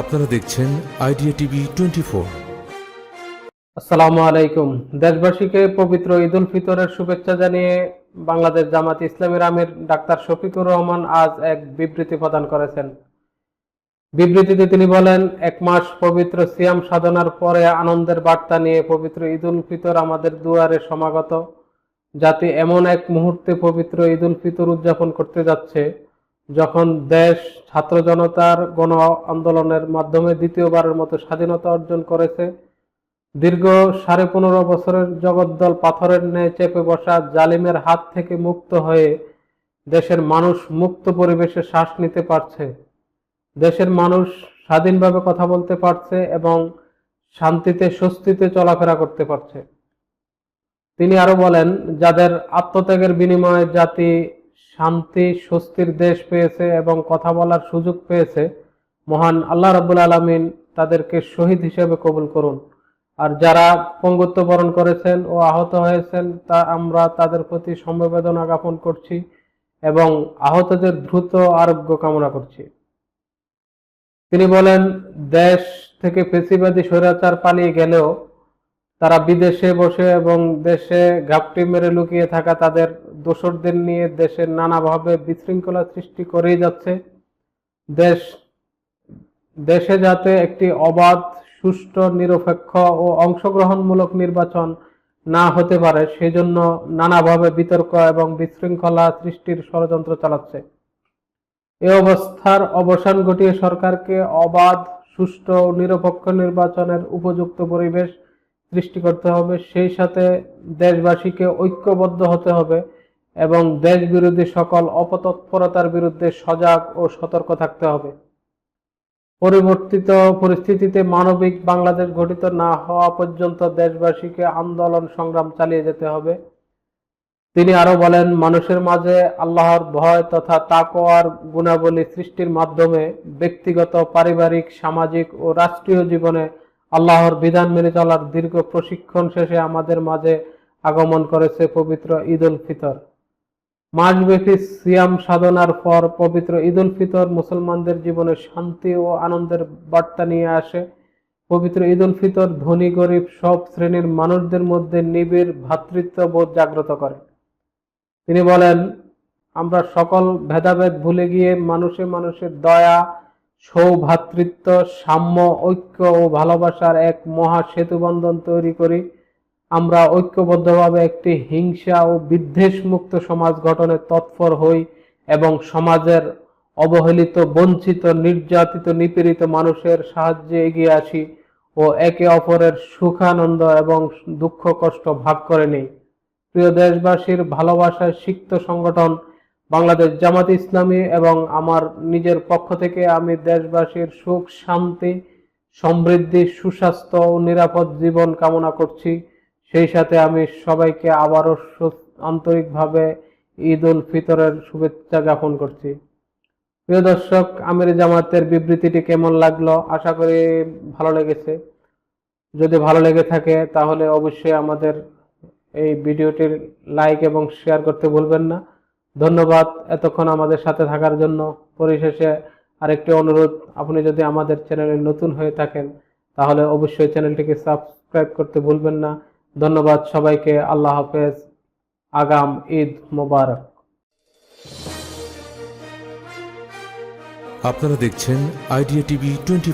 আপনারা দেখছেন idea TV twenty four. আসসালামু আলাইকুম। দেশবাসীকে পবিত্র ঈদ উল ফিতরের শুভেচ্ছা জানিয়ে বাংলাদেশ জামাত ইসলামের আমির ডাক্তার শফিকুর রহমান আজ এক বিবৃতি প্রদান করেছেন। বিবৃতিতে তিনি বলেন, এক মাস পবিত্র সিয়াম সাধনার পরে আনন্দের বার্তা নিয়ে পবিত্র ঈদ উল ফিতর আমাদের দুয়ারে সমাগত। জাতি এমন এক মুহূর্তে পবিত্র ঈদ উল ফিতর উদযাপন করতে যাচ্ছে যখন দেশ ছাত্র জনতার গণ আন্দোলনের মাধ্যমে দ্বিতীয়বারের মতো স্বাধীনতা অর্জন করেছে, দীর্ঘ সাড়ে পনেরো বছরের জগদ্দল পাথরের ন্যায় চেপে বসা জালিমের হাত থেকে মুক্ত হয়ে দেশের মানুষ মুক্ত পরিবেশে শ্বাস নিতে পারছে, দেশের মানুষ স্বাধীনভাবে কথা বলতে পারছে এবং শান্তিতে, স্বস্তিতে চলাফেরা করতে পারছে। তিনি আরও বলেন, যাদের আত্মত্যাগের বিনিময়ে জাতি শান্তি, স্বস্তির দেশ পেয়েছে এবং কথা বলার সুযোগ পেয়েছে। মহান আল্লাহ রাবুল আলমিন তাদেরকে শহীদ হিসেবে কবুল করুন। আর যারা পঙ্গুত্ব বরণ করেছেন ও আহত হয়েছেন, তা আমরা তাদের প্রতি সমবেদনা জ্ঞাপন করছি এবং আহতদের দ্রুত আরোগ্য কামনা করছি। তিনি বলেন, দেশ থেকে ফেসিবাদী স্বৈরাচার পালিয়ে গেলেও তারা বিদেশে বসে এবং দেশে ঘাপটি মেরে লুকিয়ে থাকা তাদের দোসরদের নিয়ে দেশের নানাভাবে বিশৃঙ্খলা সৃষ্টি করেই যাচ্ছে। দেশ, দেশে যাতে একটি অবাধ, সুষ্ঠু, নিরপেক্ষ ও অংশগ্রহণমূলক নির্বাচন না হতে পারে, সেজন্য নানাভাবে বিতর্ক এবং বিশৃঙ্খলা সৃষ্টির ষড়যন্ত্র চালাচ্ছে। এ অবস্থার অবসান ঘটিয়ে সরকারকে অবাধ, সুষ্ঠু ও নিরপেক্ষ নির্বাচনের উপযুক্ত পরিবেশ সৃষ্টি করতে হবে, সেই সাথে দেশবাসীকে ঐক্যবদ্ধ হতে হবে এবং দেশ বিরোধী সকল অপতৎপরতার বিরুদ্ধে সজাগ ও সতর্ক থাকতে হবে। পরিবর্তিত পরিস্থিতিতে মানবিক বাংলাদেশ গঠিত না হওয়া পর্যন্ত দেশবাসীকে আন্দোলন সংগ্রাম চালিয়ে যেতে হবে। তিনি আরও বলেন, মানুষের মাঝে আল্লাহর ভয় তথা তাকওয়ার গুণাবলী সৃষ্টির মাধ্যমে ব্যক্তিগত, পারিবারিক, সামাজিক ও রাষ্ট্রীয় জীবনে আল্লাহর বিধান মেনে চলার দীর্ঘ প্রশিক্ষণ শেষে আমাদের মাঝে আগমন করেছে পবিত্র ঈদ উল ফিতর। মাসব্যাপী সিয়াম সাধনার পর পবিত্র ঈদ উল ফিতর মুসলমানদের জীবনে শান্তি ও আনন্দের বার্তা নিয়ে আসে। পবিত্র ঈদ উল ফিতর ধনী, গরিব সব শ্রেণির মানুষদের মধ্যে নিবিড় ভ্রাতৃত্ববোধ জাগ্রত করে। তিনি বলেন, আমরা সকল ভেদাভেদ ভুলে গিয়ে মানুষে মানুষের দয়া সৌভ্রাতৃত্ব সাম্য, ঐক্য ও ভালোবাসার এক মহা সেতু বন্ধন তৈরি করি। আমরা ঐক্যবদ্ধভাবে একটি হিংসা ও বিদ্বেষ মুক্ত সমাজ গঠনে তৎপর হই এবং সমাজের অবহেলিত, বঞ্চিত, নির্যাতিত, নিপীড়িত মানুষের সাহায্যে এগিয়ে আসি ও একে অপরের সুখানন্দ এবং দুঃখ কষ্ট ভাগ করে নেই। প্রিয় দেশবাসীর ভালোবাসায় সিক্ত সংগঠন বাংলাদেশ জামাত ইসলামী এবং আমার নিজের পক্ষ থেকে আমি দেশবাসীর সুখ, শান্তি, সমৃদ্ধি, সুস্বাস্থ্য ও নিরাপদ জীবন কামনা করছি। সেই সাথে আমি সবাইকে আবারও আন্তরিকভাবে ঈদ উল ফিতরের শুভেচ্ছা জ্ঞাপন করছি। প্রিয় দর্শক, আমির জামাতের বিবৃতিটি কেমন লাগল? আশা করি ভালো লেগেছে। যদি ভালো লেগে থাকে, তাহলে অবশ্যই আমাদের এই ভিডিওটির লাইক এবং শেয়ার করতে ভুলবেন না। ধন্যবাদ এতক্ষণ আমাদের সাথে থাকার জন্য। পরিশেষে আরেকটি অনুরোধ, আপনি যদি আমাদের চ্যানেলে নতুন হয়ে থাকেন, তাহলে অবশ্যই চ্যানেলটিকে সাবস্ক্রাইব করতে ভুলবেন না। ধন্যবাদ সবাইকে, আল্লাহ হাফেজ, আগাম ঈদ মোবারক। আপনারা দেখছেন আইডিয়া টিভি টোয়েন্টি